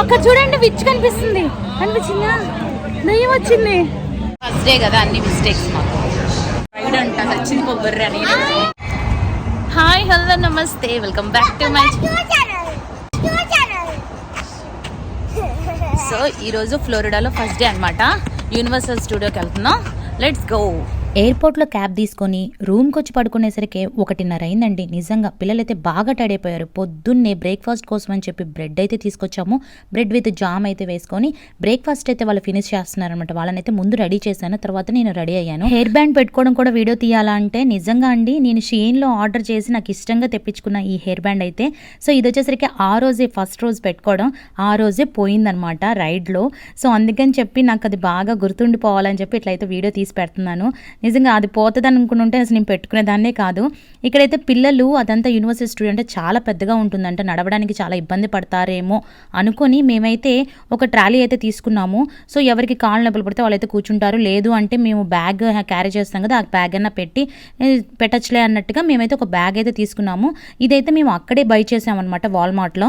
అక్కడ చూడండి విచ్ కనిపిస్తుంది. కనిపించిందా? దయ్యం వచ్చింది. ఫస్ట్ డే కదా అన్ని మిస్టేక్స్ మాకు. రైడ్ అంట సచిన్ కొబ్బరి అని hi hello namaste. Welcome back to my so ఈరోజు ఫ్లోరిడాలో ఫస్ట్ డే అన్నమాట. యూనివర్సల్ స్టూడియోకి వెళ్తున్నాం. లెట్స్ గో ఎయిర్పోర్ట్లో క్యాబ్ తీసుకొని రూమ్కి వచ్చి పడుకునేసరికి ఒకటిన్నర అయిందండి నిజంగా పిల్లలైతే బాగా టైడ్ అయిపోయారు పొద్దున్నే బ్రేక్ఫాస్ట్ కోసం అని చెప్పి బ్రెడ్ అయితే తీసుకొచ్చాము. బ్రెడ్ విత్ జామ్ అయితే వేసుకొని బ్రేక్ఫాస్ట్ అయితే వాళ్ళు ఫినిష్ చేస్తున్నారనమాట వాళ్ళనైతే ముందు రెడీ చేశాను. తర్వాత నేను రెడీ అయ్యాను. హెయిర్ బ్యాండ్ పెట్టుకోవడం కూడా వీడియో తీయాలా అంటే నిజంగా అండి నేను షీన్లో ఆర్డర్ చేసి నాకు ఇష్టంగా తెప్పించుకున్న ఈ హెయిర్ బ్యాండ్ అయితే సో ఇది వచ్చేసరికి ఆ రోజే ఫస్ట్ రోజు పెట్టుకోవడం ఆ రోజే పోయిందనమాట రైడ్లో. సో అందుకని చెప్పి నాకు అది బాగా గుర్తుండిపోవాలని చెప్పి ఇట్లయితే వీడియో తీసి పెడుతున్నాను. నిజంగా అది పోతుంది అనుకుంటుంటే అసలు నేను పెట్టుకునేదాన్నే కాదు. ఇక్కడైతే పిల్లలు అదంతా యూనివర్సిటీ స్టూడెంట్ చాలా పెద్దగా ఉంటుందంట. నడవడానికి చాలా ఇబ్బంది పడతారేమో అనుకొని మేమైతే ఒక ట్రాలీ అయితే తీసుకున్నాము. సో ఎవరికి కాళ్ళు నొప్పులు పడితే వాళ్ళైతే కూర్చుంటారు. లేదు అంటే మేము బ్యాగ్ క్యారీ చేస్తాం కదా ఆ బ్యాగ్ అన్న పెట్టి పెట్టచ్చులే అన్నట్టుగా మేమైతే ఒక బ్యాగ్ అయితే తీసుకున్నాము. ఇదైతే మేము అక్కడే బై చేసామన్నమాట వాల్మార్ట్లో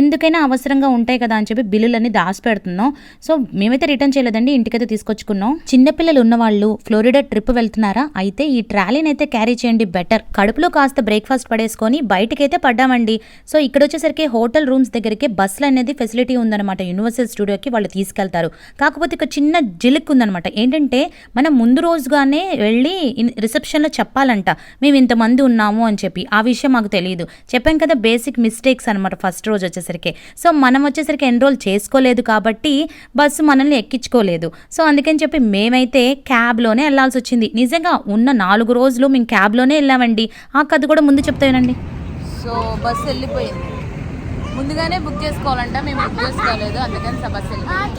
ఎందుకైనా అవసరంగా ఉంటాయి కదా అని చెప్పి బిల్లులన్నీ దాచి పెడుతున్నాం సో మేమైతే రిటర్న్ చేయలేదండి ఇంటికైతే తీసుకొచ్చుకున్నాం. చిన్నపిల్లలు ఉన్నవాళ్ళు ఫ్లోరిడా ట్రిప్ వెళ్తున్నారా? అయితే ఈ ట్రాలీని అయితే క్యారీ చేయండి బెటర్. కడుపులో కాస్త బ్రేక్ఫాస్ట్ పడేసుకొని బయటకైతే పడ్డామండి. సో ఇక్కడ వచ్చేసరికి హోటల్ రూమ్స్ దగ్గరికి బస్సులు అనేది ఫెసిలిటీ ఉందన్నమాట. యూనివర్సల్ స్టూడియోకి వాళ్ళు తీసుకెళ్తారు. కాకపోతే ఒక చిన్న జిలిక్ ఉందన్నమాట. ఏంటంటే మనం ముందు రోజుగానే వెళ్ళి రిసెప్షన్లో చెప్పాలంట మేము ఇంతమంది ఉన్నాము అని చెప్పి. ఆ విషయం మాకు తెలియదు చెప్పాం కదా బేసిక్ మిస్టేక్స్ అనమాట ఫస్ట్ రోజు. వచ్చేసరికి సో మనం వచ్చేసరికి ఎన్రోల్ చేసుకోలేదు కాబట్టి బస్సు మనల్ని ఎక్కించుకోలేదు. సో అందుకని చెప్పి మేమైతే క్యాబ్లోనే వెళ్ళాల్సి వచ్చింది నిజంగా ఉన్న నాలుగు రోజులు మేము క్యాబ్లోనే వెళ్ళామండి ఆ కథ కూడా ముందు చెప్తానండి సో బస్సు వెళ్ళిపోయింది ముందుగానే బుక్ చేసుకోవాలంట. మేము బుక్ చేసుకోలేదు. అందుకని బస్సు వెళ్ళిపోయింది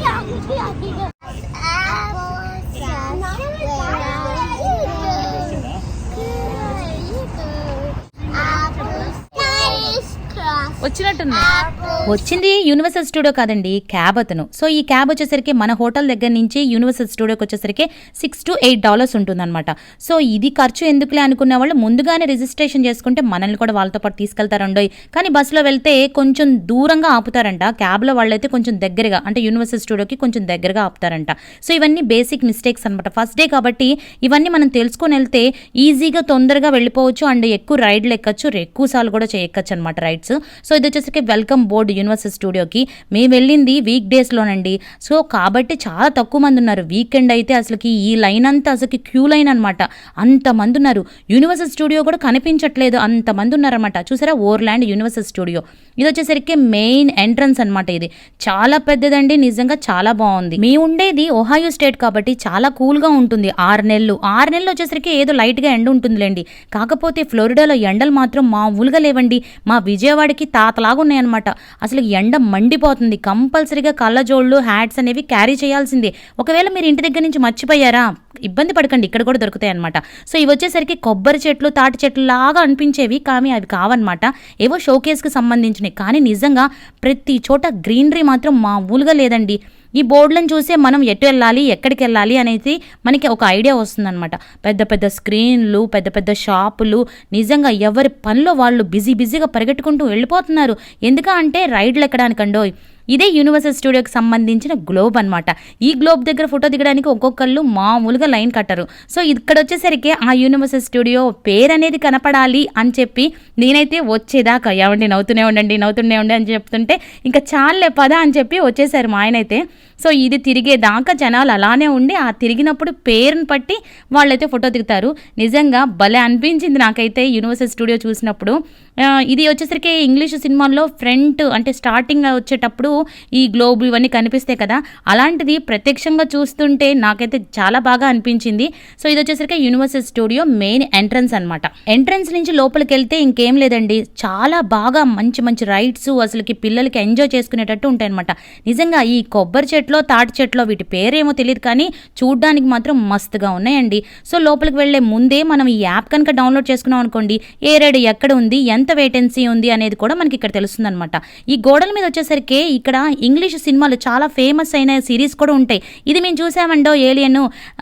వచ్చినట్టుంది. వచ్చింది యూనివర్సల్ స్టూడియో కాదండి క్యాబ్ అతను. సో ఈ క్యాబ్ వచ్చేసరికి మన హోటల్ దగ్గర నుంచి యూనివర్సల్ స్టూడియోకి వచ్చేసరికి సిక్స్ టు ఎయిట్ డాలర్స్ ఉంటుందన్నమాట. సో ఇది ఖర్చు ఎందుకులే అనుకునే వాళ్ళు ముందుగానే రిజిస్ట్రేషన్ చేసుకుంటే మనల్ని కూడా వాళ్ళతో పాటు తీసుకెళ్తారండో కానీ బస్సులో వెళ్తే కొంచెం దూరంగా ఆపుతారంట. క్యాబ్లో వాళ్ళైతే కొంచెం దగ్గరగా అంటే యూనివర్సల్ స్టూడియోకి కొంచెం దగ్గరగా ఆపుతారంట. సో ఇవన్నీ బేసిక్ మిస్టేక్స్ అనమాట ఫస్ట్ డే కాబట్టి ఇవన్నీ మనం తెలుసుకొని వెళ్తే ఈజీగా తొందరగా వెళ్ళిపోవచ్చు. అండ్ ఎక్కువ రైడ్లు ఎక్కచ్చు ఎక్కువ సార్లు కూడా చేయొచ్చు అనమాట రైడ్స్ సో ఇది వచ్చేసరికి వెల్కమ్ బోర్డ్ యూనివర్సిటీ స్టూడియోకి. మేము వెళ్ళింది వీక్ డేస్లోనండి సో కాబట్టి చాలా తక్కువ మంది ఉన్నారు. వీకెండ్ అయితే అసలుకి ఈ లైన్ అంతా అసలుకి క్యూ లైన్ అనమాట అంతమంది ఉన్నారు. యూనివర్సిటీ స్టూడియో కూడా కనిపించట్లేదు. అంతమంది ఉన్నారన్నమాట. చూసారా? Orlando university studio. ఇది వచ్చేసరికి మెయిన్ ఎంట్రన్స్ అనమాట ఇది. చాలా పెద్దదండి. నిజంగా చాలా బాగుంది. మీ ఉండేది ఒహాయో స్టేట్ కాబట్టి చాలా కూల్గా ఉంటుంది. ఆరు నెలలు. ఆరు నెలలు వచ్చేసరికి ఏదో లైట్గా ఎండ ఉంటుందిలేండి. కాకపోతే ఫ్లోరిడాలో ఎండలు మాత్రం మామూలుగా లేవండి. మా విజయవాడకి తాతలాగా ఉన్నాయన్నమాట అసలు ఎండ మండిపోతుంది. కంపల్సరీగా కళ్ళజోళ్ళు హ్యాట్స్ అనేవి క్యారీ చేయాల్సిందే. ఒకవేళ మీరు ఇంటి దగ్గర నుంచి మర్చిపోయారా ఇబ్బంది పడకండి. ఇక్కడ కూడా దొరుకుతాయి అనమాట సో ఇవి వచ్చేసరికి కొబ్బరి చెట్లు తాటి చెట్లు లాగా అనిపించేవి. కానీ అవి కావన్నమాట. ఏవో షోకేస్కి సంబంధించినవి. కానీ నిజంగా ప్రతి చోట గ్రీనరీ మాత్రం మామూలుగా లేదండి. ఈ బోర్డులను చూసే మనం ఎటు వెళ్ళాలి ఎక్కడికి వెళ్ళాలి అనేది మనకి ఒక ఐడియా వస్తుందన్నమాట. పెద్ద పెద్ద స్క్రీన్లు పెద్ద పెద్ద షాపులు నిజంగా ఎవరి పనిలో వాళ్ళు బిజీ బిజీగా పరిగెట్టుకుంటూ వెళ్ళిపోతున్నారు. ఎందుక అంటే రైడ్లు ఎక్కడానికండో ఇదే యూనివర్సల్ స్టూడియోకి సంబంధించిన గ్లోబ్ అన్నమాట. ఈ గ్లోబ్ దగ్గర ఫోటో దిగడానికి ఒక్కొక్కళ్ళు మామూలుగా లైన్ కట్టరు. సో ఇక్కడ వచ్చేసరికి ఆ యూనివర్సల్ స్టూడియో పేరు అనేది కనపడాలి అని చెప్పి నేనైతే వచ్చేదాకా ఏమండి నవ్వుతూనే ఉండండి నవ్వుతూనే ఉండి అని చెప్తుంటే ఇంకా చాలే పద అని చెప్పి వచ్చేసారు మా ఆయన అయితే సో ఇది తిరిగేదాకా జనాలు అలానే ఉండి ఆ తిరిగినప్పుడు పేరుని బట్టి వాళ్ళైతే ఫోటో దిగుతారు. నిజంగా భలే అనిపించింది నాకైతే యూనివర్సల్ స్టూడియో చూసినప్పుడు. ఇది వచ్చేసరికి ఇంగ్లీష్ సినిమాల్లో ఫ్రంట్ అంటే స్టార్టింగ్ వచ్చేటప్పుడు ఈ గ్లోబ్ ఇవన్నీ కనిపిస్తాయి కదా. అలాంటిది ప్రత్యక్షంగా చూస్తుంటే నాకైతే చాలా బాగా అనిపించింది. సో ఇది వచ్చేసరికి యూనివర్సల్ స్టూడియో మెయిన్ ఎంట్రన్స్ అనమాట ఎంట్రన్స్ నుంచి లోపలికి వెళ్తే ఇంకేం లేదండి. చాలా బాగా మంచి మంచి రైడ్స్ అసలుకి పిల్లలకి ఎంజాయ్ చేసుకునేటట్టు ఉంటాయి అనమాట నిజంగా ఈ కొబ్బరి చెట్లో తాటి చెట్లో వీటి పేరేమో తెలియదు కానీ చూడ్డానికి మాత్రం మస్తుగా ఉన్నాయండి. సో లోపలికి వెళ్ళే ముందే మనం ఈ యాప్ కనుక డౌన్లోడ్ చేసుకున్నాం అనుకోండి ఏ రైడ్ ఎక్కడ ఉంది ఎంత ఎంత వేటెన్సీ ఉంది అనేది కూడా మనకి ఇక్కడ తెలుస్తుంది అనమాట ఈ గోడల మీద వచ్చేసరికి ఇక్కడ ఇంగ్లీష్ సినిమాలు చాలా ఫేమస్ అయిన సిరీస్ కూడా ఉంటాయి. ఇది మేము చూసామండో ఏలియన్?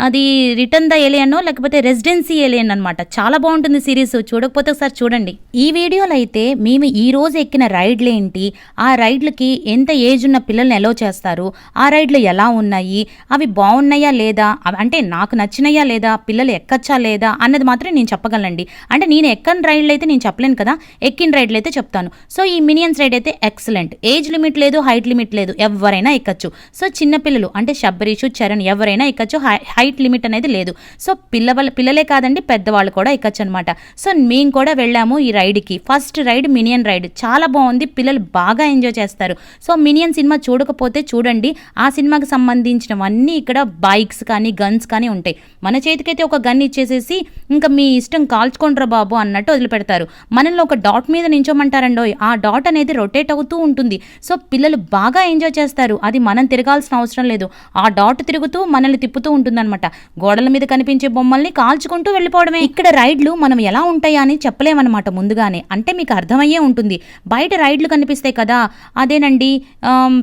అది రిటర్న్ ద ఏలియన్ లేకపోతే రెసిడెన్సీ ఏలియన్ అనమాట చాలా బాగుంటుంది సిరీస్ చూడకపోతే ఒకసారి చూడండి. ఈ వీడియోలో అయితే మేము ఈ రోజు ఎక్కిన రైడ్లు ఏంటి? ఆ రైడ్లకి ఎంత ఏజ్ ఉన్న పిల్లల్ని ఎలో చేస్తారు? ఆ రైడ్లు ఎలా ఉన్నాయి? అవి బాగున్నాయా లేదా? అంటే నాకు నచ్చినాయా లేదా? పిల్లలు ఎక్కచ్చా లేదా? అన్నది మాత్రం నేను చెప్పగలండి అంటే నేను ఎక్కని రైడ్లు అయితే నేను చెప్పలేను కదా. ఎక్కిన రైడ్లు అయితే చెప్తాను. సో ఈ మినియన్స్ రైడ్ అయితే ఎక్సలెంట్. ఏజ్ లిమిట్ లేదు హైట్ లిమిట్ లేదు ఎవరైనా ఎక్కచ్చు. సో చిన్నపిల్లలు అంటే శబరీషు చరణ్ ఎవరైనా ఎక్కచ్చు హై- హైట్ లిమిట్ అనేది లేదు. సో పిల్లవాళ్ళ పిల్లలే కాదండి పెద్దవాళ్ళు కూడా ఎక్కచ్చు అనమాట సో మేము కూడా వెళ్ళాము ఈ రైడ్కి. First ride minion ride. చాలా బాగుంది పిల్లలు బాగా ఎంజాయ్ చేస్తారు. సో మినియన్ సినిమా చూడకపోతే చూడండి ఆ సినిమాకి సంబంధించినవన్నీ ఇక్కడ బైక్స్ కానీ గన్స్ కానీ ఉంటాయి. మన చేతికైతే ఒక గన్ ఇచ్చేసేసి ఇంకా మీ ఇష్టం కాల్చుకుంటారు బాబు అన్నట్టు వదిలిపెడతారు. మనల్ని ఒక డాట్ మీద నించోమంటారండో ఆ డాట్ అనేది రొటేట్ అవుతూ ఉంటుంది. సో పిల్లలు బాగా ఎంజాయ్ చేస్తారు. అది మనం తిరగాల్సిన అవసరం లేదు. ఆ డాట్ తిరుగుతూ మనల్ని తిప్పుతూ ఉంటుందన్నమాట. గోడల మీద కనిపించే బొమ్మల్ని కాల్చుకుంటూ వెళ్ళిపోవడమే. ఇక్కడ రైడ్లు మనం ఎలా ఉంటాయా అని చెప్పలేమన్నమాట ముందుగానే. అంటే మీకు అర్థమయ్యే ఉంటుంది. బయట రైడ్లు కనిపిస్తాయి కదా. అదేనండి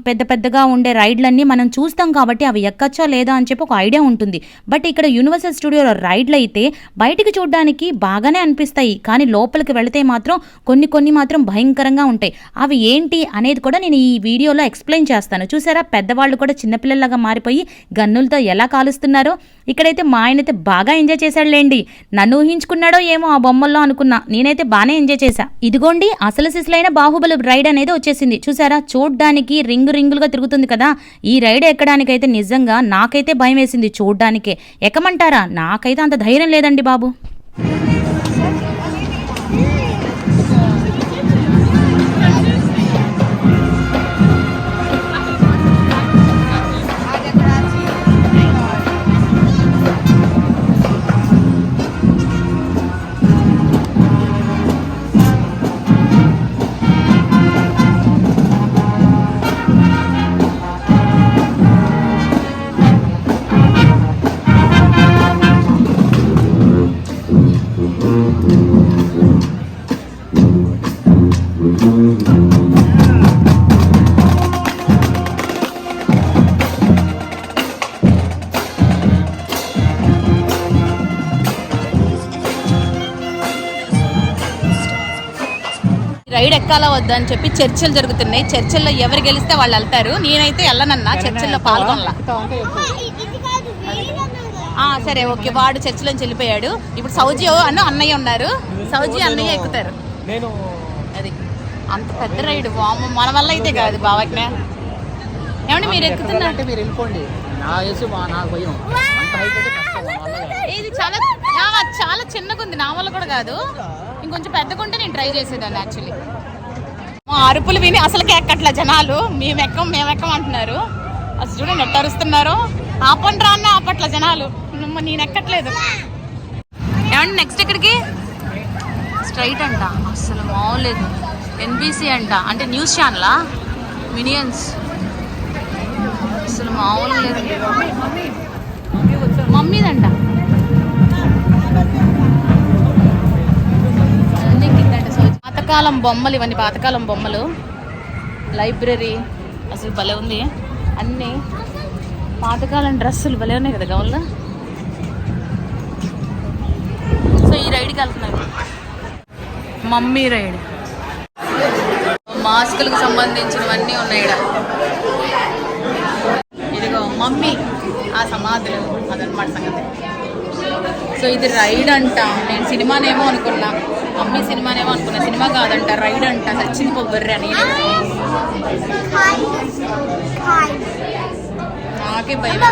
పెద్ద పెద్దగా ఉండే రైడ్లన్నీ మనం చూస్తాం కాబట్టి అవి ఎక్కచ్చా లేదా అని చెప్పి ఒక ఐడియా ఉంటుంది. బట్ ఇక్కడ యూనివర్సల్ స్టూడియోలో రైడ్లు అయితే బయటికి చూడడానికి బాగానే అనిపిస్తాయి. కానీ లోపలికి వెళితే మాత్రం కొన్ని కొన్ని మాత్రం భయంకరంగా ఉంటాయి. అవి ఏంటి అనేది కూడా నేను ఈ వీడియోలో ఎక్స్ప్లెయిన్ చేస్తాను. చూసారా? పెద్దవాళ్ళు కూడా చిన్నపిల్లలాగా మారిపోయి గన్నులతో ఎలా కాలుస్తున్నారో? ఇక్కడైతే మా ఆయన అయితే బాగా ఎంజాయ్ చేశాడులేండి. నన్ను ఊహించుకున్నాడో ఏమో ఆ బొమ్మల్లో అనుకున్నా. నేనైతే బాగానే ఎంజాయ్ చేశా. ఇదిగోండి అసలు సిసలైన బాహుబలి రైడ్ అనేది వచ్చేసింది. చూసారా? చూడ్డానికి రింగు రింగులుగా తిరుగుతుంది కదా. ఈ రైడ్ ఎక్కడానికైతే నిజంగా నాకైతే భయం వేసింది. చూడ్డానికే. ఎక్కమంటారా? నాకైతే అంత ధైర్యం లేదండి బాబు. ఎక్కాలా వద్దా అని చెప్పి చర్చలు జరుగుతున్నాయి. చర్చల్లో ఎవరు గెలిస్తే వాళ్ళు వెళ్తారు. నేనైతే వెళ్ళనన్నా చర్చల్లో పాల్గొనలా. ఆ, సరే ఓకే. వాడు చర్చిలోంచి వెళ్ళిపోయాడు. ఇప్పుడు సౌజీ అన్న అన్నయ్య ఉన్నారు. సౌజీ అన్నయ్య ఎక్కుతారు. నేను అది. అంత పెద్ద రైడ్. మన వల్ల అయితే కాదు బావకి ఏమండి మీరు ఎక్కుతున్నారు? అంటే మీరు వెళ్ళిపోండి. నా వయసు భయం. ఇది చాలా చాలా చిన్నగా ఉంది నా వల్ల కూడా కాదు. ఇంకొంచెం పెద్దగుంటే నేను ట్రై చేసేదాన్ని యాక్చువల్లీ. అరుపులు విని అసలు ఎక్కట్ల జనాలు. మేము ఎక్కం మేము ఎక్కం అంటున్నారు. అసలు చూడండి ఎట్ట అరుస్తున్నారు. ఆపండి రా అన్న ఆపట్ల జనాలు. నమ్మ నేను ఎక్కట్లేదు. ఏమండి నెక్స్ట్ ఇక్కడికి? స్ట్రైట్ అంట. అసలు మావలేదు ఎన్బిసి అంట. అంటే న్యూస్ ఛానలా మినియన్స్ అసలు మామూలు లేదు. మమ్మీదంట. పాతకాలం బొమ్మలు ఇవన్నీ పాతకాలం బొమ్మలు. లైబ్రరీ అసలు భలే ఉంది. అన్నీ పాతకాలం డ్రెస్సులు భలే ఉన్నాయి కదా గౌన్లు సో ఈ రైడ్కి వెళ్తున్నారు మమ్మీ రైడ్. మాస్కులకు సంబంధించినవన్నీ ఉన్నాయి ఈడ ఇదిగో మమ్మీ ఆ సమాధులు అదనమాట సంగతి. సో ఇది రైడ్ అంట. నేను సినిమానేమో అనుకున్నా. మమ్మీ సినిమానేమో అనుకున్నా సినిమా కాదంట రైడ్ అంట సచ్చింది కొబ్బరి అని. నాకే భయం.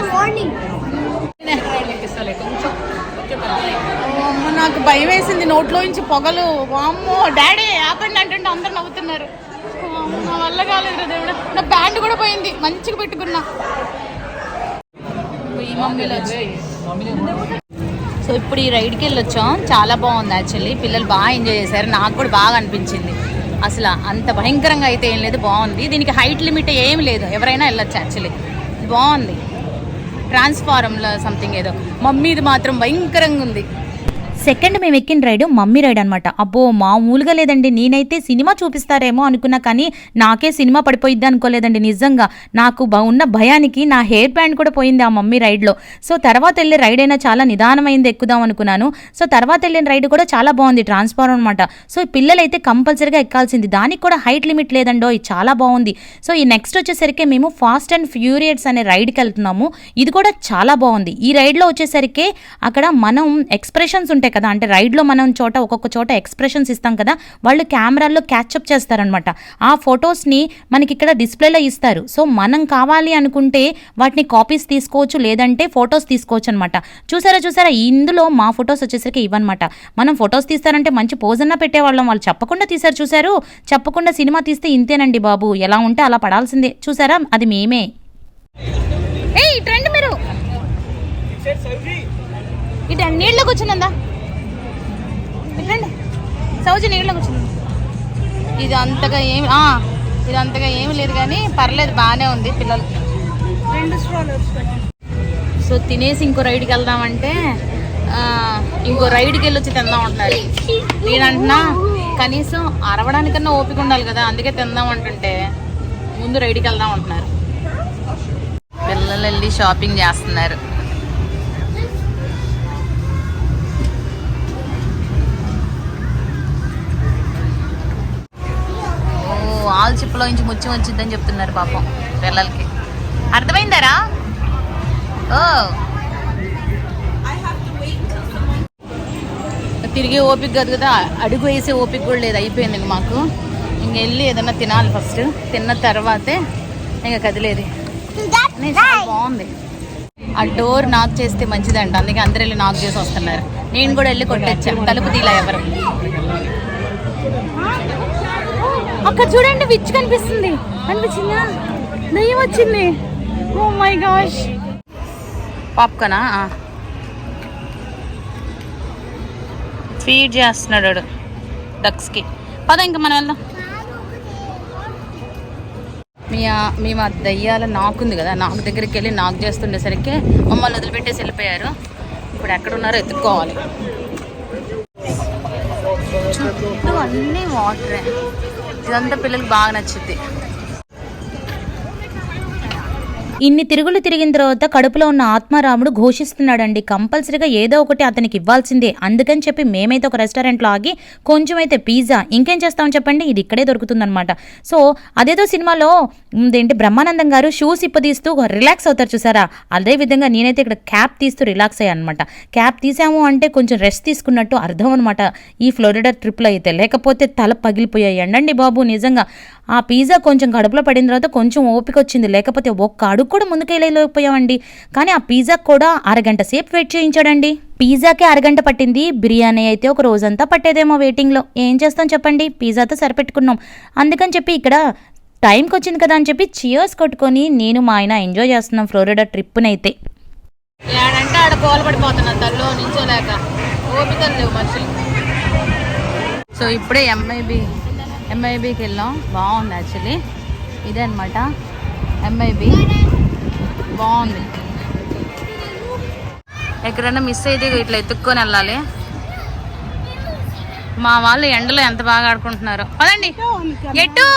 అమ్మ, నాకు భయం వేసింది నోట్లో నుంచి పొగలు. వామ్మో డాడీ ఆపండి అంటుంటే అందరు నవ్వుతున్నారు. నా వల్ల కాలేదు దేవుడు. నా బ్యాండ్ కూడా పోయింది మంచిగా పెట్టుకున్నా. ఈ మమ్మీలో సో ఇప్పుడు ఈ రైడ్కి వెళ్ళొచ్చాం. చాలా బాగుంది యాక్చువల్లీ పిల్లలు బాగా ఎంజాయ్ చేశారు. నాకు కూడా బాగా అనిపించింది. అసలు అంత భయంకరంగా అయితే ఏం లేదు. బాగుంది. దీనికి హైట్ లిమిట్ ఏం లేదు. ఎవరైనా వెళ్ళొచ్చు యాక్చువల్లీ బాగుంది. ట్రాన్స్ఫారంలో సంథింగ్ ఏదో. మమ్మీది మాత్రం భయంకరంగా ఉంది. సెకండ్ మేము ఎక్కిన రైడ్ మమ్మీ రైడ్ అనమాట అబ్బో మామూలుగా లేదండి. నేనైతే సినిమా చూపిస్తారేమో అనుకున్నా కానీ నాకే సినిమా పడిపోయిద్ది అనుకోలేదండి నిజంగా. నాకు ఉన్న భయానికి నా హెయిర్ బ్యాండ్ కూడా పోయింది ఆ మమ్మీ రైడ్లో. సో తర్వాత వెళ్ళే రైడ్ అయినా చాలా నిదానమైంది ఎక్కుదాం అనుకున్నాను. సో తర్వాత వెళ్ళిన రైడ్ కూడా చాలా బాగుంది ట్రాన్స్ఫార్మర్ అనమాట సో పిల్లలైతే కంపల్సరీగా ఎక్కాల్సింది. దానికి కూడా హైట్ లిమిట్ లేదండో ఇది చాలా బాగుంది. సో ఈ నెక్స్ట్ వచ్చేసరికి మేము ఫాస్ట్ అండ్ ఫ్యూరియట్స్ అనే రైడ్కి వెళ్తున్నాము. ఇది కూడా చాలా బాగుంది. ఈ రైడ్లో వచ్చేసరికి అక్కడ మనం ఎక్స్ప్రెషన్స్ ఉంటాయి కదా. అంటే రైడ్లో మనం చోట ఒక్కొక్క చోట ఎక్స్ప్రెషన్స్ ఇస్తాం కదా. వాళ్ళు కెమెరాల్లో క్యాచ్అప్ చేస్తారనమాట. ఆ ఫొటోస్ని మనకి ఇక్కడ డిస్ప్లేలో ఇస్తారు. సో మనం కావాలి అనుకుంటే వాటిని కాపీస్ తీసుకోవచ్చు లేదంటే ఫొటోస్ తీసుకోవచ్చు అనమాట చూసారా చూసారా? ఇందులో మా ఫొటోస్ వచ్చేసరికి ఇవన్నమాట మనం ఫొటోస్ తీస్తారంటే మంచి పోజ్ అన్నా పెట్టేవాళ్ళం. వాళ్ళు చెప్పకుండా తీశారు చూసారు చెప్పకుండా సినిమా తీస్తే ఇంతేనండి బాబు. ఎలా ఉంటే అలా పడాల్సిందే. చూసారా? అది మేమే. ఏయ్ ట్రెండ్ మీరు. ఇటు నీళ్ళకి వచ్చిందా ఇట్లండి సౌజీ నీళ్ళకి వచ్చింది ఇది అంతగా ఏమి ఇది అంతగా ఏమి లేదు కానీ పర్లేదు బాగానే ఉంది పిల్లలకి సో తినేసి ఇంకో రైడ్కి వెళ్దామంటే ఇంకో రైడ్కి వెళ్ళి వచ్చి తిందాం అంటున్నారు. నేను అంటున్నా కనీసం అరవడానికన్నా ఓపిక ఉండాలి కదా అందుకే తిందాం అంటుంటే ముందు రైడ్కి వెళ్దాం అంటున్నారు. పిల్లలు వెళ్ళి షాపింగ్ చేస్తున్నారు. ఓ ఆల్ చిప్పలో నుంచి ముచ్చి వచ్చిందని చెప్తున్నారు పాపం పిల్లలకి. అర్థమైందారా? ఓ. తిరిగే ఓపిక కాదు కదా అడుగు వేసే ఓపిక కూడా లేదు అయిపోయింది ఇంక మాకు. ఇంక వెళ్ళి ఏదన్నా తినాలి ఫస్ట్. తిన్న తర్వాతే ఇంకా కదిలేది. బాగుంది. ఆ డోర్ నాక్ చేస్తే మంచిదంట అందుకే అందరు వెళ్ళి నాక్ చేసి వస్తున్నారు. నేను కూడా వెళ్ళి కొట్టచ్చా. తలుపు తీలా ఎవరు? అక్కడ చూడండి విచ్ కనిపిస్తుంది. కనిపించిందా? దయ్యం వచ్చింది. Oh ఓ మై గాష్ పాప్కానా ఫీడ్ చేస్తున్నాడు డక్స్కి పద ఇంకా మనం వెళ్దాం. మీ మేము ఆ దయ్యాల నాకుంది కదా నాకు దగ్గరికి వెళ్ళి నాక్ చేస్తుండేసరికి మమ్మల్ని వదిలిపెట్టేసి వెళ్ళిపోయారు. ఇప్పుడు ఎక్కడ ఉన్నారో ఎత్తుక్కోవాలి. చుట్టూ అన్నీ వాటరే. ఇదంతా పిల్లలకి బాగా నచ్చుద్ది. ఇన్ని తిరుగులు తిరిగిన తర్వాత కడుపులో ఉన్న ఆత్మారాముడు ఘోషిస్తున్నాడండి. కంపల్సరీగా ఏదో ఒకటి అతనికి ఇవ్వాల్సిందే. అందుకని చెప్పి మేమైతే ఒక రెస్టారెంట్లో ఆగి కొంచెం అయితే పిజ్జా ఇంకేం చేస్తామని చెప్పండి. ఇది ఇక్కడే దొరుకుతుందనమాట సో అదేదో సినిమాలో ఏంటి బ్రహ్మానందం గారు షూస్ ఇప్పదీస్తూ రిలాక్స్ అవుతారు చూసారా? అదే విధంగా నేనైతే ఇక్కడ క్యాప్ తీస్తూ రిలాక్స్ అయ్యానమాట అనమాట క్యాప్ తీసాము అంటే కొంచెం రెస్ట్ తీసుకున్నట్టు అర్థం అనమాట ఈ ఫ్లోరిడా ట్రిప్లో అయితే. లేకపోతే తల పగిలిపోయాయి అండి బాబు నిజంగా. ఆ పిజ్జా కొంచెం కడుపులో పడిన తర్వాత కొంచెం ఓపిక వచ్చింది. లేకపోతే ఒక్క అడుగు కూడా ముందుకెళ్ళలేకపోయామండి కానీ ఆ పిజ్జా కూడా అరగంట సేపు వెయిట్ చేయించాడండి. పిజ్జాకి అరగంట పట్టింది. బిర్యానీ అయితే ఒక రోజంతా పట్టేదేమో వెయిటింగ్లో. ఏం చేస్తాం చెప్పండి? పిజ్జాతో సరిపెట్టుకున్నాం. అందుకని చెప్పి ఇక్కడ టైంకి వచ్చింది కదా అని చెప్పి చియర్స్ కొట్టుకొని నేను మా ఆయన ఎంజాయ్ చేస్తున్నాం ఫ్లోరిడా ట్రిప్నైతే ఏడంటే ఆడ కోలు పడిపోతున్నా తల్లో నించోలేక ఓపికలు లేవు మనుషులు. సో ఇప్పుడే ఎంఐబి ఎంఐబికి వెళ్ళాం. బాగుంది యాక్చువల్లీ. ఇదే అనమాట ఎంఐబి బాగుంది. ఎక్కడైనా మిస్ అయితే ఇట్లా ఎత్తుక్కొని వెళ్ళాలి. మా వాళ్ళు ఎండలో ఎంత బాగా ఆడుకుంటున్నారు. పదండి. ఎటు?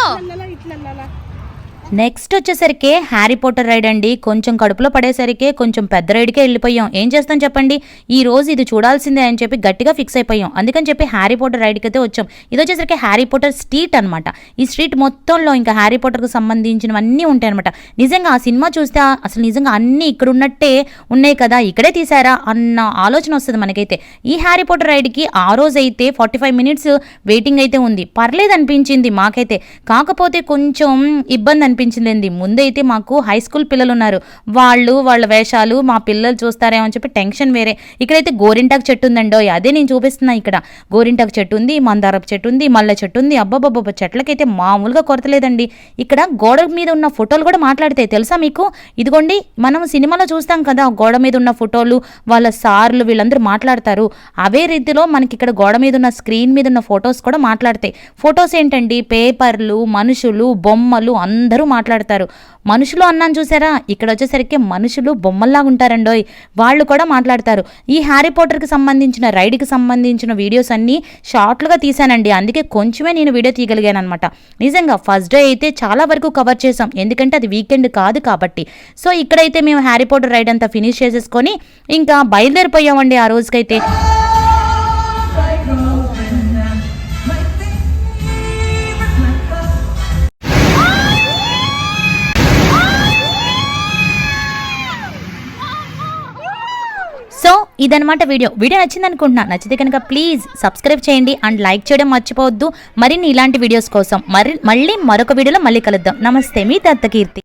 నెక్స్ట్ వచ్చేసరికి హ్యారీ పోటర్ రైడ్ అండి. కొంచెం కడుపులో పడేసరికి కొంచెం పెద్ద రైడ్కే వెళ్ళిపోయాం. ఏం చేస్తాం చెప్పండి? ఈ రోజు ఇది చూడాల్సిందే అని చెప్పి గట్టిగా ఫిక్స్ అయిపోయాం. అందుకని చెప్పి హ్యారీ పోటర్ రైడ్కి అయితే వచ్చాం. ఇది వచ్చేసరికి హ్యారీ పోటర్ స్ట్రీట్ అనమాట ఈ స్ట్రీట్ మొత్తంలో ఇంకా హ్యారీ పోటర్కు సంబంధించినవన్నీ ఉంటాయి అనమాట నిజంగా ఆ సినిమా చూస్తే అసలు నిజంగా అన్నీ ఇక్కడ ఉన్నట్టే ఉన్నాయి కదా ఇక్కడే తీసారా అన్న ఆలోచన వస్తుంది మనకైతే. ఈ హ్యారీ పోటర్ రైడ్కి ఆ రోజు అయితే ఫార్టీ ఫైవ్ మినిట్స్ వెయిటింగ్ అయితే ఉంది. పర్లేదు అనిపించింది మాకైతే. కాకపోతే కొంచెం ఇబ్బంది అనిపించింది. ముందైతే మాకు హై స్కూల్ పిల్లలు ఉన్నారు వాళ్ళు వాళ్ళ వేషాలు మా పిల్లలు చూస్తారేమో అని చెప్పి టెన్షన్ వేరే. ఇక్కడైతే గోరింటాకు చెట్టు ఉందండో అదే నేను చూపిస్తున్నా ఇక్కడ. గోరింటాకు చెట్టు ఉంది మందారపు చెట్టు ఉంది మల్ల చెట్టు ఉంది. అబ్బబ్బబ్బ చెట్లకైతే మామూలుగా కొరత లేదండి ఇక్కడ గోడ మీద ఉన్న ఫోటోలు కూడా మాట్లాడతాయి. తెలుసా మీకు? ఇదిగోండి మనం సినిమాలో చూస్తాం కదా గోడ మీద ఉన్న ఫోటోలు వాళ్ళ సార్లు వీళ్ళందరూ మాట్లాడతారు. అవే రీతిలో మనకి ఇక్కడ గోడ మీద ఉన్న స్క్రీన్ మీద ఉన్న ఫొటోస్ కూడా మాట్లాడతాయి. ఫొటోస్ ఏంటండి? పేపర్లు మనుషులు బొమ్మలు అందరూ మాట్లాడతారు. మనుషులు అన్నాను చూసారా? ఇక్కడ వచ్చేసరికి మనుషులు బొమ్మల్లాగా ఉంటారండోయ్. వాళ్ళు కూడా మాట్లాడతారు. ఈ హ్యారీ పోటర్కి సంబంధించిన రైడ్కి సంబంధించిన వీడియోస్ అన్నీ షార్ట్లుగా తీశానండి. అందుకే కొంచెమే నేను వీడియో తీయగలిగాను అనమాట నిజంగా ఫస్ట్ డే అయితే చాలా వరకు కవర్ చేసాం ఎందుకంటే అది వీకెండ్ కాదు కాబట్టి. సో ఇక్కడైతే మేము హ్యారీ పోటర్ రైడ్ అంతా ఫినిష్ చేసేసుకొని ఇంకా బయలుదేరిపోయామండి ఆ రోజుకైతే. ఇదనమాట వీడియో. వీడియో నచ్చింది అనుకుంటున్నా నచ్చితే కనుక ప్లీజ్ సబ్స్క్రైబ్ చేయండి అండ్ లైక్ చేయడం మర్చిపోవద్దు. మరిన్ని ఇలాంటి వీడియోస్ కోసం మరి మళ్ళీ మరొక వీడియోలో మళ్ళీ కలుద్దాం. నమస్తే మీ దత్తకీర్తి